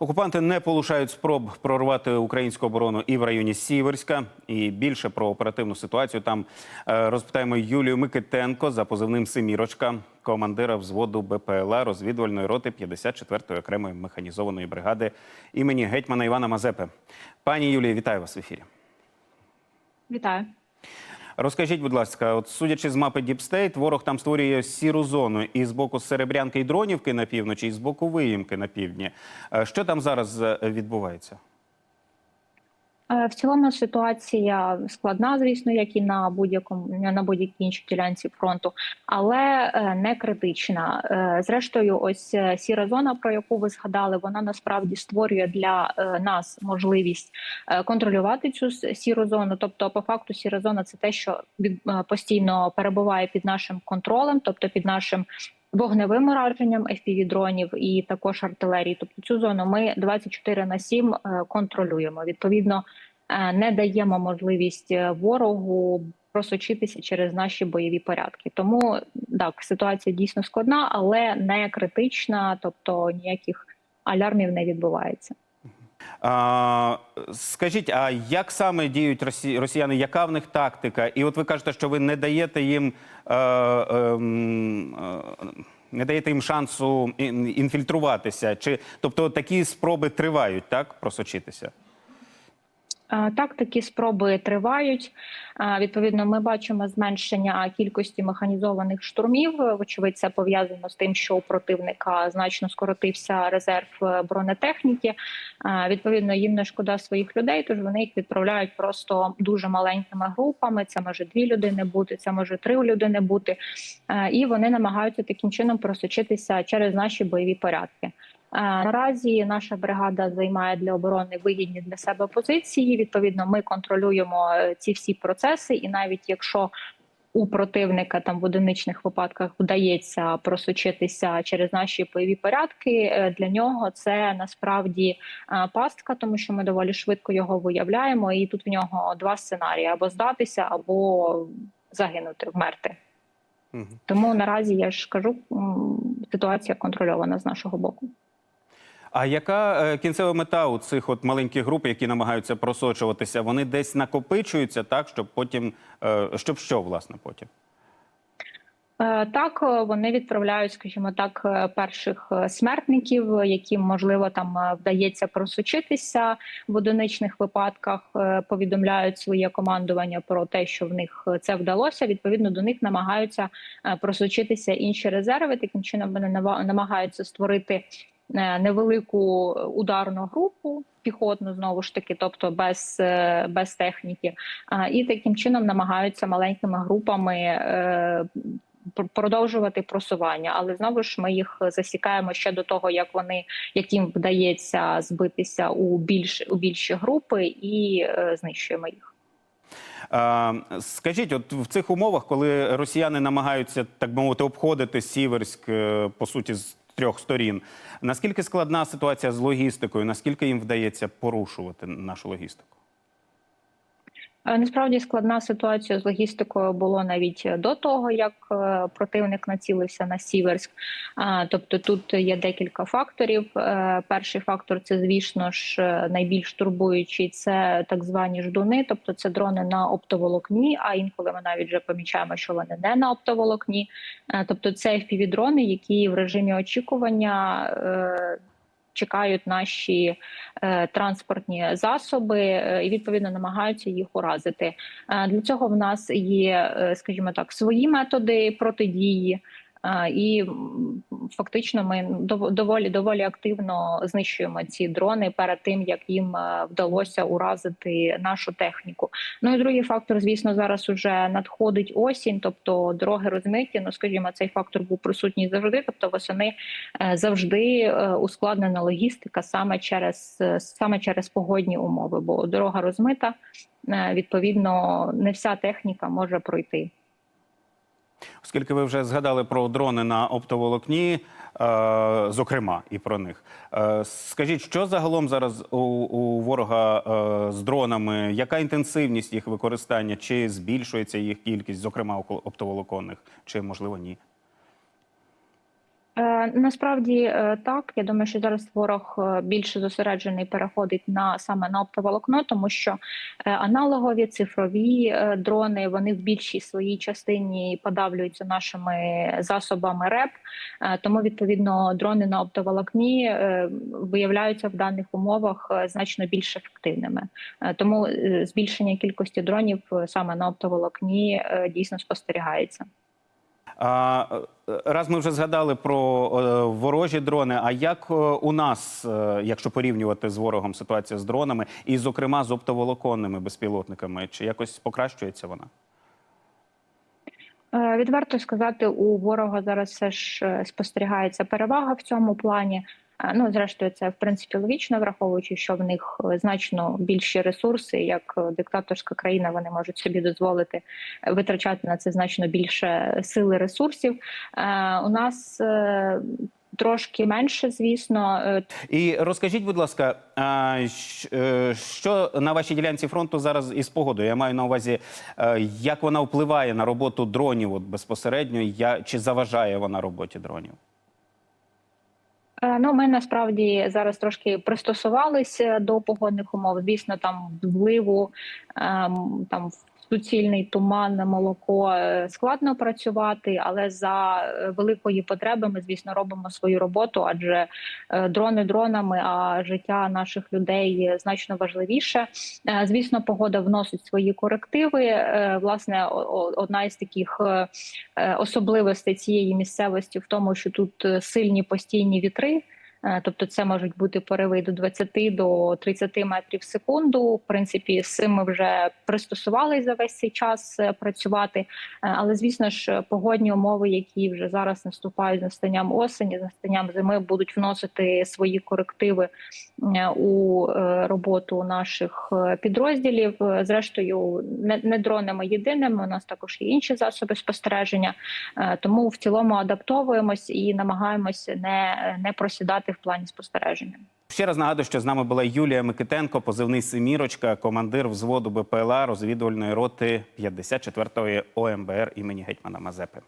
Окупанти не полишають спроб прорвати українську оборону і в районі Сіверська. І більше про оперативну ситуацію там е, розпитаємо Юлію Микитенко за позивним Семірочка, командира взводу БПЛА розвідувальної роти 54-ї окремої механізованої бригади імені гетьмана Івана Мазепи. Пані Юлії, вітаю вас в ефірі. Вітаю. Розкажіть, будь ласка, от судячи з мапи State, ворог там створює сіру зону і з боку Серебрянки і Дронівки на півночі, і з боку Виїмки на півдні. Е, Що там зараз е, відбувається? Е, В цілому ситуація складна, звісно, як і на будь-якому на будь-якій іншій ділянці фронту, але е, не критична. Е, Зрештою, ось сіра зона, про яку ви згадали, вона насправді створює для нас можливість контролювати цю сіру зону. Тобто, по факту, сіра зона це те, що постійно перебуває під нашим контролем, тобто під нашим. Вогневим ураженням FPV-дронів і також артилерії. Тобто цю зону ми 24 на 7 е, контролюємо. Відповідно, е, не даємо можливість е, ворогу просочитися через наші бойові порядки. Тому так, ситуація дійсно складна, але не критична, тобто ніяких алярмів не відбувається. А, скажіть, а як саме діють росі... росіяни? Яка в них тактика? І от ви кажете, що ви не даєте їм е, ем, е, не даєте їм шансу інфільтруватися? Чи тобто такі спроби тривають, так просочитися? Так, такі спроби тривають. Відповідно, ми бачимо зменшення кількості механізованих штурмів. Вочевидь, це пов'язано з тим, що у противника значно скоротився резерв е, бронетехніки. Відповідно, їм не шкода своїх людей, тож вони їх відправляють просто дуже маленькими групами. Це може дві людини бути, це може три людини бути. І вони намагаються таким чином просочитися через наші бойові порядки. Е, Наразі наша бригада займає для оборони вигідні для себе позиції. Відповідно, ми контролюємо е, ці всі процеси, і навіть якщо у противника там в одиничних випадках вдається просочитися через наші бойові порядки, е, для нього це насправді пастка, тому що ми доволі швидко його виявляємо. І тут в нього два сценарії: або здатися, або загинути, вмерти. Мгм. Тому наразі я ж кажу, ситуація контрольована з нашого боку. А яка е, кінцева мета у цих от маленьких груп, які намагаються просочуватися? Вони десь накопичуються, так щоб потім е, щоб що власне потім? Е, Так, вони відправляють, скажімо так, перших смертників, яким можливо там вдається просочитися в одиничних випадках. Повідомляють своє командування про те, що в них це вдалося. Відповідно до них намагаються просочитися інші резерви. Таким чином вони намагаються створити невелику ударну групу. Піхотну знову ж таки, тобто без, е, без техніки, і таким чином намагаються маленькими групами е, продовжувати просування, але знову ж ми їх засікаємо ще до того, як вони як їм вдається збитися у більш у більші групи і е, знищуємо їх. Скажіть, от в цих умовах, коли росіяни намагаються так би мовити обходити Сіверськ, е, по суті, з трьох сторін, наскільки складна ситуація з логістикою? Наскільки їм вдається порушувати нашу логістику? Е, Насправді складна ситуація з логістикою було навіть до того, як е, противник націлився на Сіверськ. Тобто тут є декілька факторів. Е, Перший фактор це, звісно ж, найбільш турбуючий це так звані ждуни, тобто це дрони на оптоволокні. А інколи ми навіть вже помічаємо, що вони не на оптоволокні. Тобто це FPV-дрони, які в режимі очікування. Чекають наші е, транспортні засоби е, і відповідно намагаються їх уразити. Е, Для цього в нас є, е, скажімо так, свої методи протидії. е, І фактично ми дов- доволі доволі активно знищуємо ці дрони перед тим, як їм е, вдалося уразити нашу техніку. Ну і другий фактор, звісно, зараз уже надходить осінь, тобто дороги розмиті. Ну скажімо, цей фактор був присутній завжди. Тобто восени е, завжди е, ускладнена логістика саме через саме через погодні умови, бо дорога розмита. Відповідно, не вся техніка може пройти. Оскільки ви вже згадали про дрони на оптоволокні, е, зокрема, і про них. Е, скажіть, що загалом зараз у, у ворога е, з дронами? Яка інтенсивність їх використання? Чи збільшується їх кількість, зокрема око- оптоволоконних, чи можливо ні? Е, Насправді е, так. Я думаю, що зараз ворог е, більше зосереджений переходить на саме на оптоволокно, тому що аналогові цифрові дрони вони в більшій своїй частині подавлюються нашими засобами РЕП. Тому відповідно дрони на оптоволокні виявляються в даних умовах значно більш ефективними. Тому збільшення кількості дронів саме на оптоволокні дійсно спостерігається. Е, раз ми вже згадали про е, ворожі дрони. А як е, у нас, якщо порівнювати з ворогом ситуація з дронами, і, зокрема, з оптоволоконними безпілотниками, чи якось покращується вона? Відверто сказати, у ворога зараз все ж спостерігається перевага в цьому плані. Ну, зрештою, це в принципі логічно, враховуючи, що в них е, значно більші ресурси, як е, диктаторська країна, вони можуть собі дозволити витрачати на це значно більше сили ресурсів. Е, У нас трошки менше, звісно. І розкажіть, будь ласка, що на вашій ділянці фронту зараз із погодою? Я маю на увазі, як вона впливає на роботу дронів от безпосередньо, я, чи заважає вона роботі дронів? Е, Ну, ми насправді зараз трошки пристосувалися до погодних умов. Звісно, там вливу, ем, там суцільний туман, молоко е, складно працювати, але за е, великої потреби ми, звісно, робимо свою роботу, адже е, дрони дронами, а життя наших людей значно важливіше. Звісно, погода вносить свої корективи. Власне, одна із таких особливостей цієї місцевості в тому, що тут сильні постійні вітри. Е, Тобто це можуть бути пориви до 20 до 30 метрів в секунду. В принципі, з цим ми вже пристосувалися за весь цей час е, працювати. Е, Але звісно ж, погодні умови, які вже зараз наступають з настанням осені, з настанням зими, будуть вносити свої корективи у роботу наших підрозділів. Зрештою, не, дронами єдиними. У нас також є інші засоби спостереження. Тому в цілому адаптовуємось і намагаємось не, не просідати в плані спостереження. Ще раз нагадую, що з нами була Юлія Микитенко, позивний Семірочка, командир взводу БПЛА розвідувальної роти 54-ї ОМБР імені гетьмана Мазепи.